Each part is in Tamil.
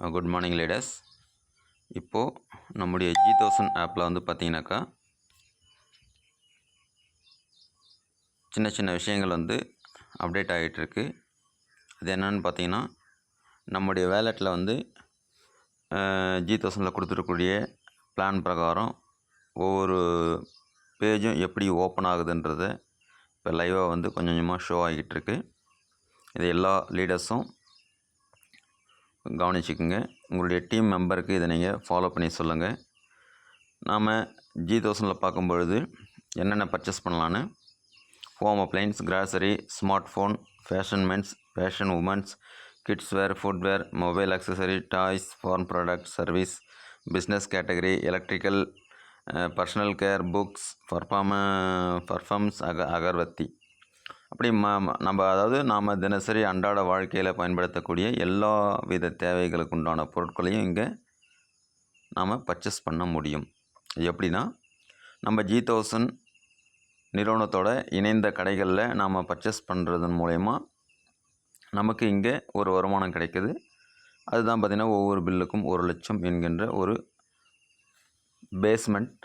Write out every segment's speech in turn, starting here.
குட் மார்னிங் லேடர்ஸ் இப்போது நம்முடைய ஜி தௌசண்ட் ஆப்பில் வந்து பார்த்தீங்கன்னாக்கா சின்ன சின்ன விஷயங்கள் வந்து அப்டேட் ஆகிட்டுருக்கு அது என்னென்னு பார்த்தீங்கன்னா நம்முடைய வேலெட்டில் வந்து ஜி தௌசண்டில் கொடுத்துருக்கக்கூடிய பிளான் பிரகாரம் ஒவ்வொரு பேஜும் எப்படி ஓப்பன் ஆகுதுன்றத இப்போ லைவாக வந்து கொஞ்சம் கொஞ்சமாக ஷோ ஆகிட்டுருக்கு. இது எல்லா லீடர்ஸும் கவனிச்சிக்கோங்க. உங்களுடைய டீம் மெம்பருக்கு இதை நீங்கள் ஃபாலோ பண்ணி சொல்லுங்கள் நாம் ஜி தௌசண்டில் பார்க்கும்பொழுது என்னென்ன பர்ச்சேஸ் பண்ணலான்னு home appliance grocery smart phone fashion men's fashion women's kids wear footwear mobile accessory toys farm product service business category electrical personal care books perfume perfumes அக அகர்வத்தி அப்படி ம நம்ம அதாவது நாம் தினசரி அன்றாட வாழ்க்கையில் பயன்படுத்தக்கூடிய எல்லா வித தேவைகளுக்கு உண்டான பொருட்களையும் இங்கே நாம் பர்ச்சேஸ் பண்ண முடியும். எப்படின்னா நம்ம ஜி தௌசண்ட் நிறுவனத்தோட இணைந்த கடைகளில் நாம் பர்ச்சேஸ் பண்ணுறதன் மூலயமா நமக்கு இங்கே ஒரு வருமானம் கிடைக்குது. அதுதான் பார்த்திங்கன்னா ஒவ்வொரு பில்லுக்கும் ஒரு லட்சம் என்கின்ற ஒரு பேஸ்மெண்ட்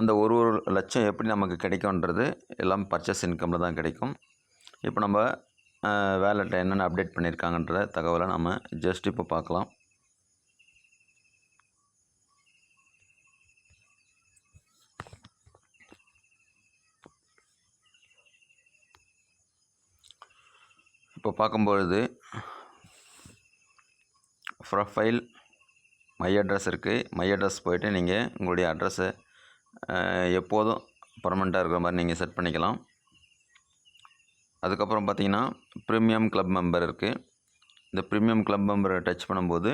அந்த ஒரு ஒரு லட்சம் எப்படி நமக்கு கிடைக்கும்ன்றது எல்லாம் பர்ச்சேஸ் இன்கமில் தான் கிடைக்கும். இப்போ நம்ம வேலெட்டை என்னென்ன அப்டேட் பண்ணியிருக்காங்கன்ற தகவலை நம்ம ஜஸ்ட் இப்போ பார்க்கலாம். இப்போ பார்க்கும்பொழுது ப்ரொஃபைல் மை அட்ரஸ் இருக்குது மை அட்ரஸ் போய்ட்டு நீங்கள் உங்களுடைய அட்ரஸை எப்போதும் பர்மனெண்ட்டாக இருக்கிற மாதிரி நீங்கள் செட் பண்ணிக்கலாம். அதுக்கப்புறம் பார்த்தீங்கன்னா ப்ரீமியம் கிளப் மெம்பர் இருக்குது இந்த ப்ரீமியம் கிளப் மெம்பரை டச் பண்ணும்போது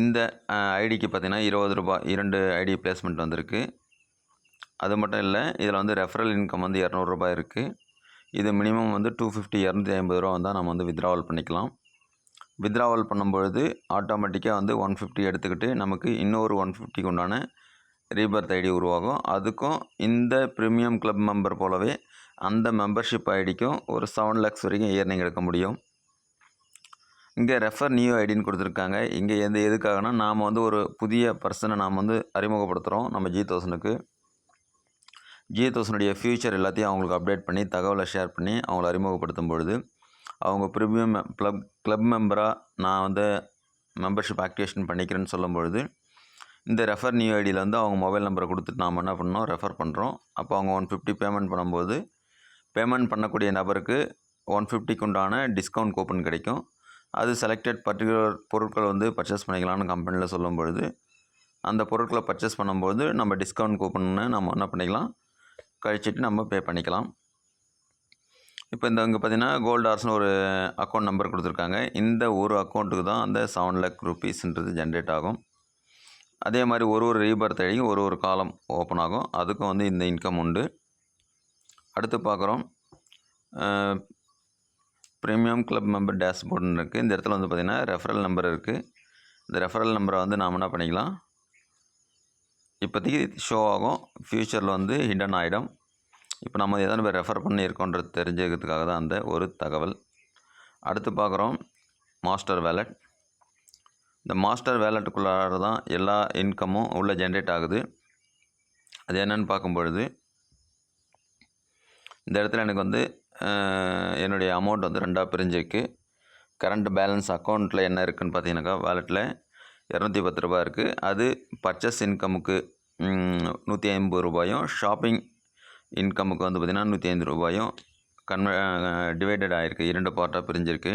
இந்த ஐடிக்கு பார்த்திங்கன்னா இருபது ரூபாய் இரண்டு ஐடி பிளேஸ்மெண்ட் வந்திருக்கு. அது மட்டும் இல்லை இதில் வந்து ரெஃபரல் இன்கம் வந்து இரநூறுபா இருக்குது இது மினிமம் வந்து டூ ஃபிஃப்டி இரநூத்தி ஐம்பது ரூபா வந்தால் நம்ம வந்து வித்ராவல் பண்ணிக்கலாம். வித்ராவல் பண்ணும்பொழுது ஆட்டோமேட்டிக்காக வந்து ஒன் ஃபிஃப்டி எடுத்துக்கிட்டு நமக்கு இன்னொரு ஒன் ஃபிஃப்டிக்கு உண்டான ரீபர்த் ஐடி உருவாகும். அதுக்கும் இந்த ப்ரீமியம் கிளப் மெம்பர் போலவே அந்த மெம்பர்ஷிப் ஐடிக்கும் ஒரு செவன் லேக்ஸ் வரைக்கும் இயர்னிங் எடுக்க முடியும். இங்கே ரெஃபர் நியூ ஐடின்னு கொடுத்துருக்காங்க. இங்கே எந்த எதுக்காகனா நாம் வந்து ஒரு புதிய பர்சனை நாம் வந்து அறிமுகப்படுத்துகிறோம் நம்ம ஜி தௌசனுக்கு ஜி தௌசனுடைய ஃப்யூச்சர் எல்லாத்தையும் அவங்களுக்கு அப்டேட் பண்ணி தகவலை ஷேர் பண்ணி அவங்கள அறிமுகப்படுத்தும் பொழுது அவங்க ப்ரீமியம் க்ளப் கிளப் மெம்பராக நான் வந்து மெம்பர்ஷிப் ஆக்டிவேஷன் பண்ணிக்கிறேன்னு சொல்லும் பொழுது இந்த ரெஃபர் நியூ ஐடியில் வந்து அவங்க மொபைல் நம்பரை கொடுத்துட்டு நாம் என்ன பண்ணோம் ரெஃபர் பண்ணுறோம் அப்போ அவங்க ஒன் ஃபிஃப்டி பேமெண்ட் பண்ணும்போது பேமெண்ட் பண்ணக்கூடிய நபருக்கு ஒன் ஃபிஃப்டிக்கு உண்டான டிஸ்கவுண்ட் கூப்பன் கிடைக்கும். அது செலக்டட் பர்டிகுலர் பொருட்கள் வந்து பர்ச்சேஸ் பண்ணிக்கலாம்னு கம்பெனியில் சொல்லும் பொழுது அந்த பொருட்களை பர்ச்சேஸ் பண்ணும்போது நம்ம டிஸ்கவுண்ட் கூப்பன்னு நம்ம என்ன பண்ணிக்கலாம்? கழிச்சிட்டு நம்ம பே பண்ணிக்கலாம். இப்போ இந்த இங்கே பார்த்தீங்கன்னா கோல்டு ஆர்ஸ்னு ஒரு அக்கௌண்ட் நம்பர் கொடுத்துருக்காங்க. இந்த ஒரு அக்கௌண்ட்டுக்கு தான் அந்த செவன் லேக் ருபீஸ்ன்றது ஜென்ரேட் ஆகும். அதே மாதிரி ஒரு ஒரு ரீபர்த் ஐடியும் ஒரு ஒரு காலம் ஓப்பன் ஆகும். அதுக்கும் வந்து இந்த இன்கம் உண்டு. அடுத்து பார்க்குறோம். ப்ரீமியம் கிளப் மெம்பர் டேஷ்போர்டுன்னு இருக்குது இந்த இடத்துல வந்து பார்த்திங்கன்னா ரெஃபரல் நம்பர் இருக்குது இந்த ரெஃபரல் நம்பரை வந்து நாம் என்ன பண்ணிக்கலாம்? இப்போதைக்கு ஷோ ஆகும். ஃப்யூச்சரில் வந்து ஹிடன் ஆகிடும் இப்போ நம்ம எத்தனை பேர் ரெஃபர் பண்ணியிருக்கோன்றது தெரிஞ்சுக்கிறதுக்காக தான் அந்த ஒரு தகவல். அடுத்து பார்க்குறோம். மாஸ்டர் வேலட் இந்த மாஸ்டர் வேலட்டுக்குள்ளார தான் எல்லா இன்கமும் உள்ளே ஜென்ரேட் ஆகுது. அது என்னன்னு பார்க்கும்பொழுது இந்த இடத்துல எனக்கு வந்து என்னுடைய அமௌண்ட் வந்து ரெண்டாக பிரிஞ்சிருக்கு. கரண்ட் பேலன்ஸ் அக்கௌண்ட்டில் என்ன இருக்குதுன்னு பார்த்தீங்கன்னாக்கா வேலெட்டில் இரநூத்தி பத்து ரூபாய் இருக்குது அது பர்ச்சேஸ் இன்கமுக்கு நூற்றி ஐம்பது ரூபாயும் ஷாப்பிங் இன்கமுக்கு வந்து பார்த்திங்கன்னா நூற்றி ஐந்து ரூபாயும் கன்வ டிவைடட் ஆகிருக்கு இரண்டு பார்ட்டாக பிரிஞ்சிருக்கு.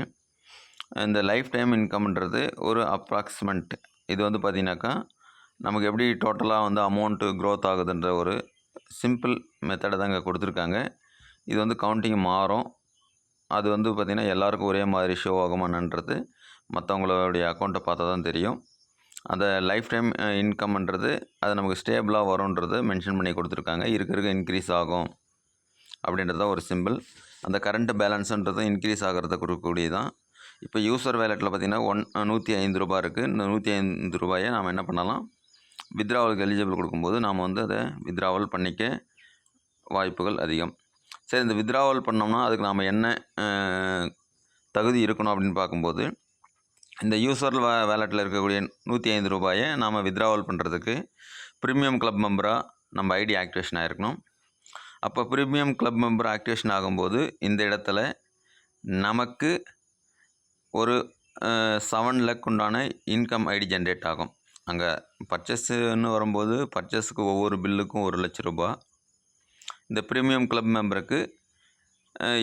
இந்த லைஃப் டைம் இன்கம்ன்றது ஒரு அப்ராக்சிமெண்ட் இது வந்து பார்த்திங்கனாக்கா நமக்கு எப்படி டோட்டலாக வந்து அமௌண்ட்டு க்ரோத் ஆகுதுன்ற ஒரு சிம்பிள் மெத்தடை தான் இங்கே கொடுத்துருக்காங்க. இது வந்து கவுண்டிங் மாறும். அது வந்து பார்த்திங்கன்னா எல்லாருக்கும் ஒரே மாதிரி ஷோ ஆகுமானன்றது மற்றவங்களுடைய அக்கௌண்ட்டை பார்த்தா தான் தெரியும். அந்த லைஃப் டைம் இன்கம்ன்றது அது நமக்கு ஸ்டேபிளாக வரும்ன்றது மென்ஷன் பண்ணி கொடுத்துருக்காங்க. இருக்க இருக்க இன்க்ரீஸ் ஆகும் அப்படின்றது தான் ஒரு சிம்பிள் அந்த கரண்ட் பேலன்ஸுன்றது இன்க்ரீஸ் ஆகிறத கொடுக்கக்கூடியதான் இப்போ யூசர் வேலெட்டில் பார்த்திங்கன்னா ஒன் நூற்றி ஐந்து ரூபாய் இருக்குது இந்த நூற்றி ஐந்து ரூபாயை நாம் என்ன பண்ணலாம்? வித்ராவலுக்கு எலிஜிபிள் கொடுக்கும்போது நாம் வந்து அதை வித்ராவல் பண்ணிக்க வாய்ப்புகள் அதிகம். சரி இந்த வித்ராவல் பண்ணோம்னா அதுக்கு நாம் என்ன தகுதி இருக்கணும் அப்படின்னு பார்க்கும்போது இந்த யூசர் வே வேலெட்டில் இருக்கக்கூடிய நூற்றி ஐந்து ரூபாயை நாம் வித்ராவல் பண்ணுறதுக்கு ப்ரீமியம் கிளப் மெம்பராக நம்ம ஐடி ஆக்டிவேஷன் ஆகிருக்கணும் அப்போ ப்ரீமியம் கிளப் மெம்பர் ஆக்டிவேஷன் ஆகும்போது இந்த இடத்துல நமக்கு ஒரு செவன் லேக் உண்டான இன்கம் ஐடி ஜென்ரேட் ஆகும். அங்கே பர்ச்சேஸுன்னு வரும்போது பர்ச்சேஸுக்கு ஒவ்வொரு பில்லுக்கும் ஒரு லட்ச ரூபா. இந்த ப்ரீமியம் கிளப் மெம்பருக்கு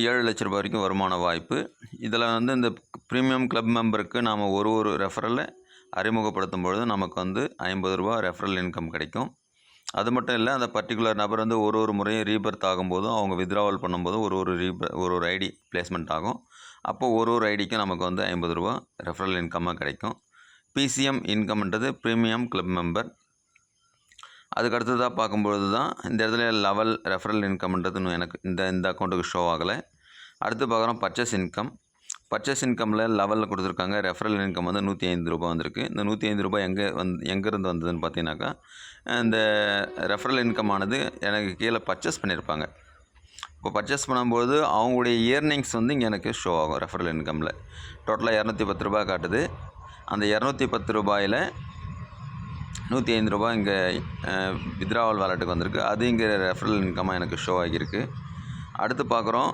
ஏழு லட்ச ரூபாய் வரைக்கும் வருமான வாய்ப்பு. இதில் வந்து இந்த ப்ரீமியம் கிளப் மெம்பருக்கு நாம் ஒரு ஒரு ரெஃபரலை அறிமுகப்படுத்தும் பொழுது நமக்கு வந்து ஐம்பது ரூபா ரெஃபரல் இன்கம் கிடைக்கும். அது மட்டும் இல்லை அந்த பர்டிகுலர் நபர் வந்து ஒரு ஒரு முறையும் ரீபர்த் ஆகும்போதும் அவங்க வித்ராவல் பண்ணும்போதும் ஒரு ஒரு ரீப ஒரு ஒரு ஐடி பிளேஸ்மெண்ட் ஆகும். அப்போ ஒரு ஒரு ஐடிக்கும் நமக்கு வந்து ஐம்பது ரூபா ரெஃபரல் இன்கம்மாக கிடைக்கும். பிசிஎம் இன்கம்ன்றது ப்ரீமியம் கிளப் மெம்பர் அதுக்கு அடுத்ததாக பார்க்கும்பொழுது தான் இந்த இடத்துல லெவல் ரெஃபரல் இன்கம்ன்றது எனக்கு இந்த இந்த அக்கௌண்ட்டுக்கு ஷோ ஆகலை. அடுத்து பார்க்குறோம் பர்ச்சேஸ் இன்கம் பர்ச்சேஸ் இன்கமில் லெவலில் கொடுத்துருக்காங்க ரெஃபரல் இன்கம் வந்து நூற்றி ஐந்து ரூபா வந்திருக்கு. இந்த நூற்றி ஐந்து ரூபாய் எங்கே வந்து எங்கேருந்து வந்ததுன்னு பார்த்தீங்கன்னாக்கா இந்த ரெஃபரல் இன்கம் ஆனது எனக்கு கீழே பர்ச்சேஸ் பண்ணியிருப்பாங்க. இப்போ பர்ச்சேஸ் பண்ணும்போது அவங்களுடைய இயர்னிங்ஸ் வந்து இங்கே எனக்கு ஷோ ஆகும் ரெஃபரல் இன்கமில் டோட்டலாக இரநூத்தி பத்து ரூபாய் காட்டுது. அந்த இரநூத்தி பத்து ரூபாயில் நூற்றி ஐந்து ரூபாய் இங்கே வித்ராவல் வாலெட்டுக்கு வந்திருக்கு. அது இங்கே ரெஃபரல் இன்கமாக எனக்கு ஷோ ஆகியிருக்கு. அடுத்து பார்க்குறோம்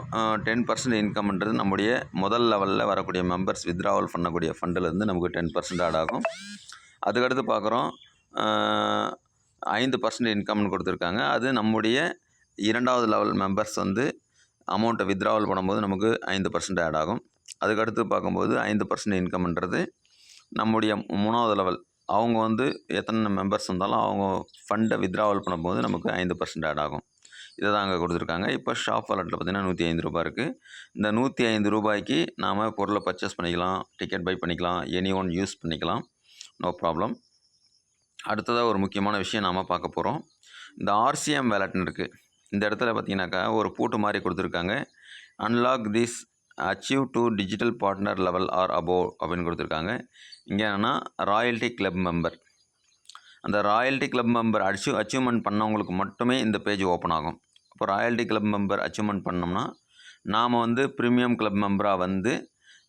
டென் பர்சன்ட் இன்கம்ன்றது நம்முடைய முதல் லெவலில் வரக்கூடிய மெம்பர்ஸ் வித்ராவல் பண்ணக்கூடிய ஃபண்டிலேருந்து நமக்கு டென் பர்சன்ட் ஆட் ஆகும். அதுக்கடுத்து பார்க்குறோம் ஐந்து பர்சன்ட் இன்கம்னு கொடுத்துருக்காங்க. அது நம்முடைய இரண்டாவது லெவல் மெம்பர்ஸ் வந்து அமௌண்ட்டை வித்ராவல் பண்ணும்போது நமக்கு ஐந்து பர்சன்ட் ஆட் ஆகும். அதுக்கடுத்து பார்க்கும்போது ஐந்து பர்சன்ட் இன்கம்ன்றது நம்முடைய மூணாவது லெவல் அவங்க வந்து எத்தனை மெம்பர்ஸ் இருந்தாலும் அவங்க ஃபண்டை வித்ராவல் பண்ணும்போது நமக்கு ஐந்து பர்சன்ட் ஆட் ஆகும். இதை தான் அங்கே கொடுத்துருக்காங்க. இப்போ ஷாப் வாலெட்டில் பார்த்திங்கன்னா நூற்றி ஐந்து ரூபாய் இருக்குது இந்த நூற்றி ஐந்து ரூபாய்க்கு நாம் பொருளை பர்ச்சேஸ் பண்ணிக்கலாம் டிக்கெட் பை பண்ணிக்கலாம் எனி ஒன் யூஸ் பண்ணிக்கலாம். நோ ப்ராப்ளம் அடுத்ததாக ஒரு முக்கியமான விஷயம் நாம் பார்க்க போகிறோம் இந்த ஆர்சிஎம் வேலட்னு இருக்குது இந்த இடத்துல பார்த்தீங்கன்னாக்கா ஒரு பூட்டு மாதிரி கொடுத்துருக்காங்க. Unlock this achieve to digital partner level or above அப்படின்னு கொடுத்துருக்காங்க. இங்கே என்னென்னா ராயல்ட்டி கிளப் மெம்பர் அந்த royalty club member achieve achievement பண்ணவங்களுக்கு மட்டுமே இந்த பேஜ் ஓப்பன் ஆகும். அப்போ ராயல்ட்டி கிளப் மெம்பர் அச்சீவ்மெண்ட் பண்ணோம்னா நாம் வந்து ப்ரீமியம் கிளப் மெம்பராக வந்து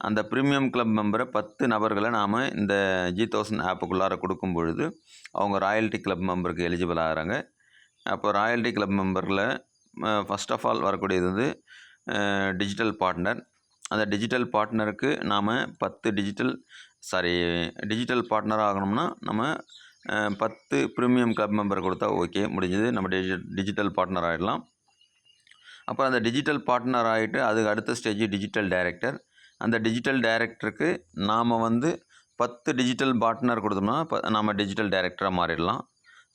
அந்த ப்ரீமியம் கிளப் மெம்பரை பத்து நபர்களை நாம் இந்த ஜி தௌசண்ட் ஆப்புக்குள்ளார கொடுக்கும் பொழுது அவங்க ராயல்ட்டி கிளப் மெம்பருக்கு எலிஜிபிள் ஆகிறாங்க. அப்போ ராயல்டி கிளப் மெம்பரில் ஃபஸ்ட் ஆஃப் ஆல் வரக்கூடியது வந்து டிஜிட்டல் பார்ட்னர் அந்த டிஜிட்டல் பார்ட்னருக்கு நாம் பத்து டிஜிட்டல் சாரி டிஜிட்டல் பார்ட்னர் ஆகணும்னா நம்ம பத்து ப்ரீமியம் கிளப் மெம்பர் கொடுத்தா ஓகே முடிஞ்சது. நம்ம டிஜி டிஜிட்டல் பார்ட்னர் ஆகிடலாம் அப்போ அந்த டிஜிட்டல் பார்ட்னர் ஆகிட்டு அதுக்கு அடுத்த ஸ்டேஜ் டிஜிட்டல் டைரக்டர் அந்த டிஜிட்டல் டைரக்டருக்கு நாம் வந்து பத்து டிஜிட்டல் பார்ட்னர் கொடுத்தோம்னா இப்போ நாம் டிஜிட்டல் டைரக்டராக மாறிடலாம்.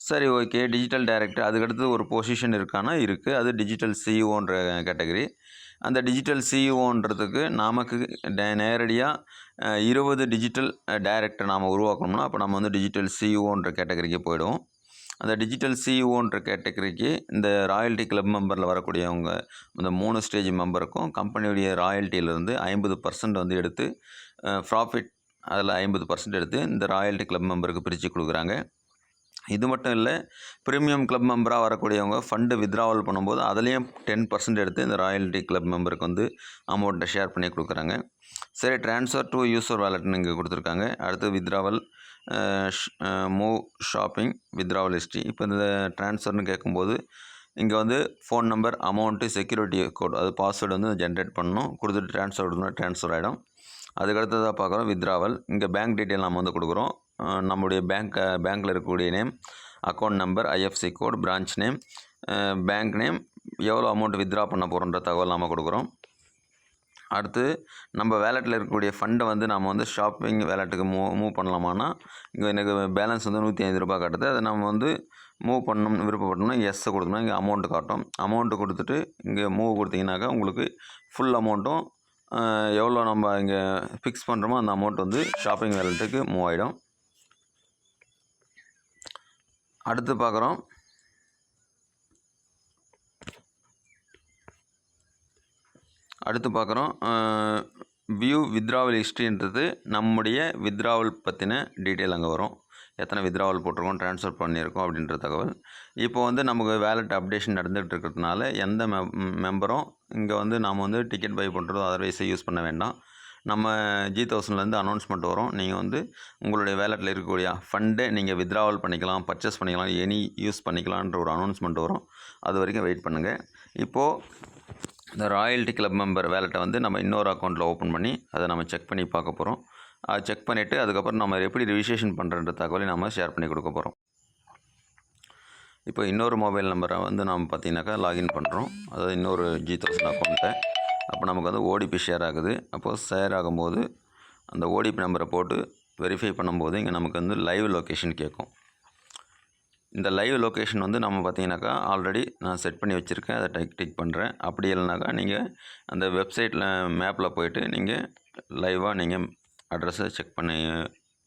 சரி ஓகே. Digital director. அதுக்கடுத்து ஒரு பொசிஷன் இருக்கானா? இருக்குது அது டிஜிட்டல் சிஇஓன்ற கேட்டகரி. அந்த டிஜிட்டல் சிஇஓன்றதுக்கு நமக்கு நேரடியாக இருபது டிஜிட்டல் டைரக்டர் நாம் உருவாக்கணும்னா அப்போ நம்ம வந்து டிஜிட்டல் சிஇஓன்ற கேட்டகரிக்கு போயிடுவோம். அந்த டிஜிட்டல் சிஇஓன்ற கேட்டகரிக்கு இந்த ராயல்ட்டி கிளப் மெம்பரில் வரக்கூடியவங்க இந்த மூணு ஸ்டேஜ் மெம்பருக்கும் கம்பெனியுடைய ராயல்ட்டியிலேருந்து ஐம்பது பர்சன்ட் வந்து எடுத்து ப்ராஃபிட் அதில் ஐம்பது பர்சன்ட் எடுத்து இந்த ராயல்ட்டி கிளப் மெம்பருக்கு பிரித்து கொடுக்குறாங்க. இது மட்டும் இல்லை ப்ரீமியம் கிளப் மெம்பராக வரக்கூடியவங்க ஃபண்டு வித்ராவல் பண்ணும்போது அதுலேயும் டென் பர்சன்ட் எடுத்து இந்த ராயல்ட்டி கிளப் மெம்பருக்கு வந்து அமௌண்ட்டை ஷேர் பண்ணி கொடுக்குறாங்க. சரி ட்ரான்ஸ்ஃபர் டு யூசர் வேலட்னு இங்கே கொடுத்துருக்காங்க. அடுத்து withdrawal move shopping withdrawal history இப்போ இந்த ட்ரான்ஸ்ஃபர்னு கேட்கும்போது இங்கே வந்து phone number amount security code அது பாஸ்வேர்டு வந்து ஜென்ரேட் பண்ணணும். கொடுத்துட்டு ட்ரான்ஸ்ஃபர் கொடுத்தோம்னா ட்ரான்ஸ்ஃபர் ஆகிடும் அதுக்கடுத்ததாக பார்க்குறோம் வித்ராவல் இங்கே பேங்க் டீட்டெயில் நம்ம வந்து கொடுக்குறோம். நம்முடைய பேங்க் பேங்க்கில் இருக்கக்கூடிய name account number IFSC code branch name bank name எவ்வளோ அமௌண்ட் வித்ரா பண்ண போகிறோன்ற தகவல் நாம் கொடுக்குறோம். அடுத்து நம்ம வேலெட்டில் இருக்கக்கூடிய ஃபண்டை வந்து நம்ம வந்து ஷாப்பிங் வேலெட்டுக்கு மூவ் மூவ் பண்ணலாமான்னா இங்கே எனக்கு பேலன்ஸ் வந்து நூற்றி ஐந்து ரூபாய் காட்டுது. அதை நம்ம வந்து மூவ் பண்ணணும் விருப்பப்பட்டோம்னா எஸ்ஸை கொடுத்தோம்னா இங்கே அமௌண்ட்டு காட்டும். அமௌண்ட்டு கொடுத்துட்டு இங்கே மூவ் கொடுத்தீங்கன்னாக்கா உங்களுக்கு ஃபுல் அமௌண்ட்டும் எவ்வளோ நம்ம இங்கே ஃபிக்ஸ் பண்ணுறோமோ அந்த அமௌண்ட் வந்து ஷாப்பிங் வேலெட்டுக்கு மூவ் ஆகிடும் அடுத்து பார்க்குறோம். அடுத்து பார்க்குறோம். வியூ வித்ராவல் ஹிஸ்ட்ரின்றது நம்முடைய வித்ராவல் பற்றின டீட்டெயில் அங்கே வரும். எத்தனை வித்ராவல் போட்டிருக்கோம் ட்ரான்ஸ்ஃபர் பண்ணியிருக்கோம் அப்படின்ற தகவல். இப்போ வந்து நமக்கு வேலெட் அப்டேஷன் நடந்துகிட்டு இருக்கிறதுனால எந்த மெம்பரும் இங்கே வந்து நாம் வந்து டிக்கெட் பை பண்ணுறதோ அதர்வைஸை யூஸ் பண்ண வேண்டாம். நம்ம ஜி தௌசண்ட்லேருந்து அனௌன்ஸ்மெண்ட் வரும். நீங்கள் வந்து உங்களுடைய வேலெட்டில் இருக்கக்கூடிய ஃபண்டை நீங்கள் வித்ராவல் பண்ணிக்கலாம் பர்ச்சேஸ் பண்ணிக்கலாம் எனி யூஸ் பண்ணிக்கலான்ற ஒரு அனௌன்ஸ்மெண்ட் வரும். அது வரைக்கும் வெயிட் பண்ணுங்கள் இப்போது இந்த ராயல்ட்டி கிளப் மெம்பர் வேலெட்டை வந்து நம்ம இன்னொரு அக்கௌண்ட்டில் ஓப்பன் பண்ணி அதை நம்ம செக் பண்ணி பார்க்க போகிறோம் அதை செக் பண்ணிவிட்டு அதுக்கப்புறம் நம்ம எப்படி ரிஜிஸ்ட்ரேஷன் பண்ணுறன்ற தகவலை நம்ம ஷேர் பண்ணி கொடுக்க போகிறோம் இப்போ இன்னொரு மொபைல் நம்பரை வந்து நம்ம பார்த்தீங்கன்னாக்கா லாகின் பண்ணுறோம் அதாவது இன்னொரு ஜி தௌசண்ட் அக்கௌண்ட்டை அப்போ நமக்கு வந்து ஓடிபி ஷேர் ஆகுது. அப்போது ஷேர் ஆகும்போது அந்த ஓடிபி நம்பரை போட்டு வெரிஃபை பண்ணும்போது இங்கே நமக்கு வந்து லைவ் லொக்கேஷன் கேட்கும். இந்த லைவ் லொக்கேஷன் வந்து நம்ம பார்த்தீங்கன்னாக்கா ஆல்ரெடி நான் செட் பண்ணி வச்சுருக்கேன். அதை டைக் டிக் பண்ணுறேன் அப்படி இல்லைனாக்கா நீங்கள் அந்த வெப்சைட்டில் மேப்பில் போயிட்டு நீங்கள் லைவாக நீங்கள் அட்ரஸை செக் பண்ணி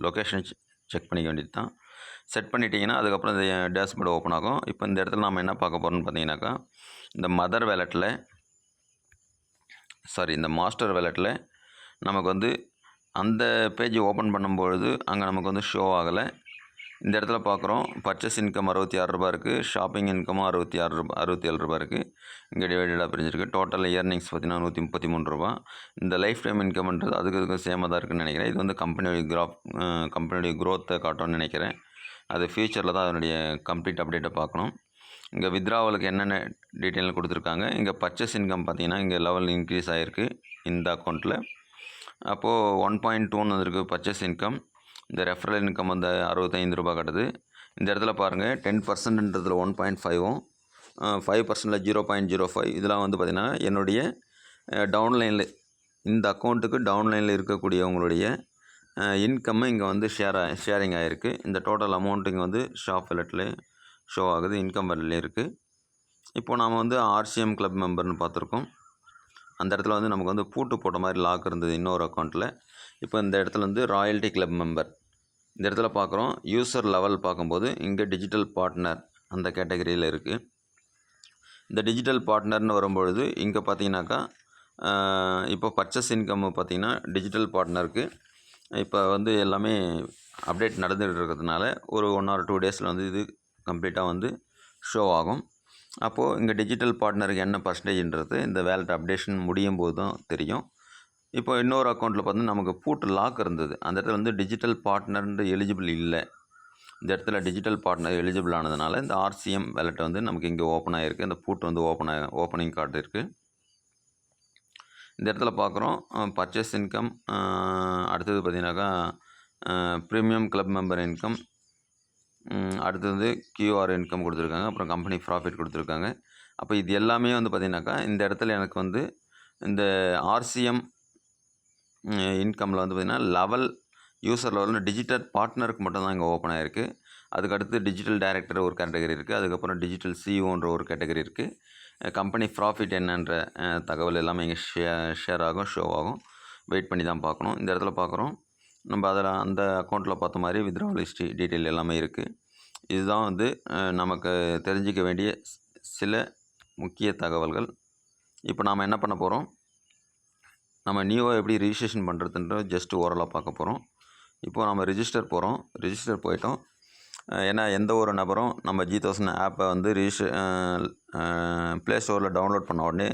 லொக்கேஷன் செக் பண்ணிக்க வேண்டியது தான். செட் பண்ணிட்டீங்கன்னா அதுக்கப்புறம் இந்த டேஷ்போர்டு ஓப்பன் ஆகும். இப்போ இந்த இடத்துல நம்ம என்ன பார்க்க போகிறோம்னு பார்த்தீங்கன்னாக்கா இந்த மதர் வேலெட்டில் சாரி இந்த மாஸ்டர் வேலெட்டில் நமக்கு வந்து அந்த பேஜ் ஓப்பன் பண்ணும்பொழுது அங்கே நமக்கு வந்து ஷோ ஆகலை. இந்த இடத்துல பார்க்குறோம் பர்ச்சேஸ் இன்கம் அறுபத்தி ஆறு ரூபா இருக்குது ஷாப்பிங் இன்கமும் அறுபத்தி ஆறு ரூபா அறுபத்தி ஏழு ரூபா இருக்குது இங்கே டிவைடடாக பிரிஞ்சிருக்கு. டோட்டல் இயர்னிங்ஸ் பார்த்தீங்கன்னா நூற்றி முப்பத்தி மூணு ரூபா. இந்த லைஃப் டைம் இன்கம்ன்றது அதுக்கு இதுக்கும் சேமாக தான் இருக்குன்னு நினைக்கிறேன். இது வந்து கம்பெனியோடைய கிராஃப் கம்பெனியோடைய க்ரோத்தை காட்டும்னு நினைக்கிறேன். அது ஃப்யூச்சரில் தான் அதனுடைய கம்ப்ளீட் அப்டேட்டை பார்க்கணும். இங்கே வித்ராவலுக்கு என்னென்ன டீட்டெயில் கொடுத்துருக்காங்க? இங்கே பர்ச்சேஸ் இன்கம் பார்த்தீங்கன்னா இங்கே லெவல் இன்க்ரீஸ் ஆகிருக்கு இந்த அக்கௌண்ட்டில் அப்போது ஒன் பாயிண்ட் டூன்னு வந்திருக்கு பர்ச்சேஸ் இன்கம் இந்த ரெஃபரல் இன்கம் வந்து அறுபத்தைந்து ரூபா கட்டுது. இந்த இடத்துல பாருங்கள் டென் பர்சன்ட்ன்றதில் ஒன் பாயிண்ட் ஃபைவும் ஃபைவ் பர்சன்டில் ஜீரோ பாயிண்ட் ஜீரோ ஃபைவ் இதெல்லாம் வந்து பார்த்திங்கன்னா என்னுடைய டவுன்லைனில் இந்த அக்கௌண்ட்டுக்கு டவுன்லைனில் இருக்கக்கூடியவங்களுடைய இன்கம்மு இங்கே வந்து ஷேர் ஷேரிங் ஆகிருக்கு இந்த டோட்டல் அமௌண்ட் இங்கே வந்து ஷாப் வெலட்டில் ஷோ ஆகுது இன்கம் வரலையும் இருக்குது இப்போது நாம் வந்து ஆர்சிஎம் கிளப் மெம்பர்னு பார்த்துருக்கோம். அந்த இடத்துல வந்து நமக்கு வந்து பூட்டு போட்ட மாதிரி லாக் இருந்தது இன்னொரு அக்கௌண்ட்டில் இப்போ இந்த இடத்துல வந்து ராயல்ட்டி கிளப் மெம்பர் இந்த இடத்துல பார்க்குறோம் யூசர் லெவல் பார்க்கும்போது இங்கே டிஜிட்டல் பார்ட்னர் அந்த கேட்டகரியில் இருக்குது இந்த டிஜிட்டல் பார்ட்னர்னு வரும்பொழுது இங்கே பார்த்தீங்கன்னாக்கா இப்போ பர்ச்சேஸ் இன்கம் பார்த்திங்கன்னா டிஜிட்டல் பார்ட்னருக்கு இப்போ வந்து எல்லாமே அப்டேட் நடந்துகிட்டு இருக்கிறதுனால ஒரு ஒன் ஆர் டூ டேஸில் வந்து இது கம்ப்ளீட்டாக வந்து ஷோ ஆகும். அப்போது இங்கே டிஜிட்டல் பார்ட்னருக்கு என்ன பர்சன்டேஜ்ன்றது இந்த வேலட் அப்டேஷன் முடியும் போது தான் தெரியும். இப்போ இன்னொரு அக்கௌண்ட்டில் பார்த்தீங்கன்னா நமக்கு பூட்டு லாக் இருந்தது. அந்த இடத்துல வந்து டிஜிட்டல் பார்ட்னர்ன்ற எலிஜிபிள் இல்லை. இந்த இடத்துல டிஜிட்டல் பார்ட்னர் எலிஜிபிள் ஆனதுனால இந்த ஆர்சிஎம் வேலெட் வந்து நமக்கு இங்கே ஓப்பன் ஆகிருக்கு இந்த பூட்டு வந்து ஓப்பன் ஆக ஓப்பனிங் கார்டு இருக்குது இந்த இடத்துல பார்க்குறோம். பர்ச்சேஸ் இன்கம் அடுத்தது பார்த்தீங்கன்னாக்கா ப்ரீமியம் கிளப் மெம்பர் இன்கம் அடுத்தது கியூஆர் இன்கம் கொடுத்துருக்காங்க. அப்புறம் கம்பெனி ப்ராஃபிட் கொடுத்துருக்காங்க. அப்போ இது எல்லாமே வந்து பார்த்திங்கனாக்கா இந்த இடத்துல எனக்கு வந்து இந்த ஆர்சிஎம் இன்கமில் வந்து பார்த்திங்கன்னா லெவல் யூசர் லெவலில் டிஜிட்டல் பார்ட்னருக்கு மட்டும்தான் இங்கே ஓப்பன் ஆகிருக்கு அதுக்கடுத்து டிஜிட்டல் டைரக்டர் ஒரு கேட்டகரி இருக்குது அதுக்கப்புறம் டிஜிட்டல் சிஇஓன்ற ஒரு கேட்டகரி இருக்குது கம்பெனி ப்ராஃபிட் என்னன்ற தகவல் எல்லாமே இங்கே ஷேர் ஷேர் ஆகும் ஷோ ஆகும். வெயிட் பண்ணி தான் பார்க்கணும். இந்த இடத்துல பார்க்குறோம். நம்ம அதில் அந்த அக்கௌண்ட்டில் பார்த்த மாதிரி வித்ராவல் ஹிஸ்ட்ரி டீட்டெயில் எல்லாமே இருக்குது இதுதான் வந்து நமக்கு தெரிஞ்சிக்க வேண்டிய சில முக்கிய தகவல்கள். இப்போ நாம் என்ன பண்ண போகிறோம் நம்ம நியூவாக எப்படி ரிஜிஸ்ட்ரேஷன் பண்ணுறதுன்ற ஜஸ்ட் ஓரலாக பார்க்க போகிறோம் இப்போது நம்ம ரிஜிஸ்டர் போகிறோம் ரிஜிஸ்டர் போயிட்டோம். ஏன்னா எந்த ஒரு நபரும் நம்ம ஜி தௌசண்ட் ஆப்பை வந்து ரிஜிஸ்டர் ப்ளே ஸ்டோரில் டவுன்லோட் பண்ண உடனே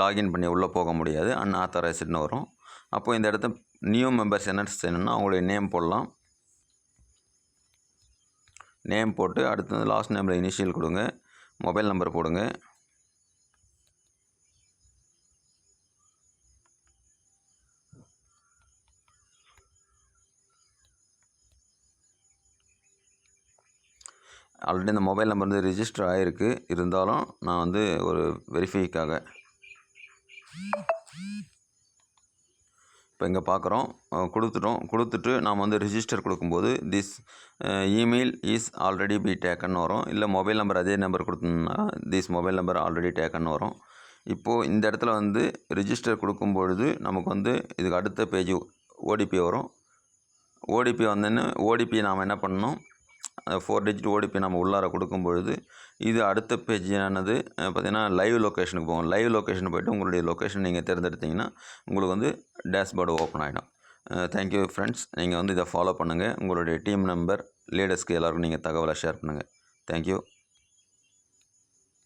லாகின் பண்ணி உள்ளே போக முடியாது. அன்ஆத்தரைஸ்டுன்னு வரும். அப்போது இந்த இடத்த நியூ மெம்பர்ஸ் என்ன செய்யணும்னா அவங்களுடைய நேம் போடலாம். நேம் போட்டு அடுத்தது லாஸ்ட் நேமில் இனிஷியல் கொடுங்க. மொபைல் நம்பர் போடுங்க. ஆல்ரெடி இந்த மொபைல் நம்பர் வந்து ரிஜிஸ்டர் ஆகிருக்கு இருந்தாலும் நான் வந்து ஒரு வெரிஃபைக்காக இப்போ இங்கே பார்க்குறோம். கொடுத்துட்டோம். கொடுத்துட்டு நாம் வந்து ரிஜிஸ்டர் கொடுக்கும்போது this email is already be taken வரும். இல்லை மொபைல் நம்பர் அதே நம்பர் கொடுத்தோம்னா this mobile number already taken வரும். இப்போது இந்த இடத்துல வந்து ரிஜிஸ்டர் கொடுக்கும்பொழுது நமக்கு வந்து இதுக்கு அடுத்த பேஜ் ஓடிபி வரும். ஓடிபி வந்தோன்னு ஓடிபி நாம் என்ன பண்ணணும்? ஃபோர் டிஜிட் ஓடிபி நம்ம உள்ளார கொடுக்கும் பொழுது இது அடுத்த பேஜானது பார்த்திங்கன்னா லைவ் லொக்கேஷனுக்கு போகும். லைவ் லொக்கேஷன் போய்ட்டு உங்களுடைய லொக்கேஷன் நீங்கள் தேர்ந்தெடுத்தீங்கன்னா உங்களுக்கு வந்து டேஷ்போர்டு ஓப்பன் ஆகிடும் தேங்க்யூ ஃப்ரெண்ட்ஸ் நீங்கள் வந்து இதை ஃபாலோ பண்ணுங்கள் உங்களுடைய டீம் நம்பர் லீடர்ஸ்க்கு எல்லாருக்கும் நீங்கள் தகவலை ஷேர் பண்ணுங்கள் தேங்க்யூ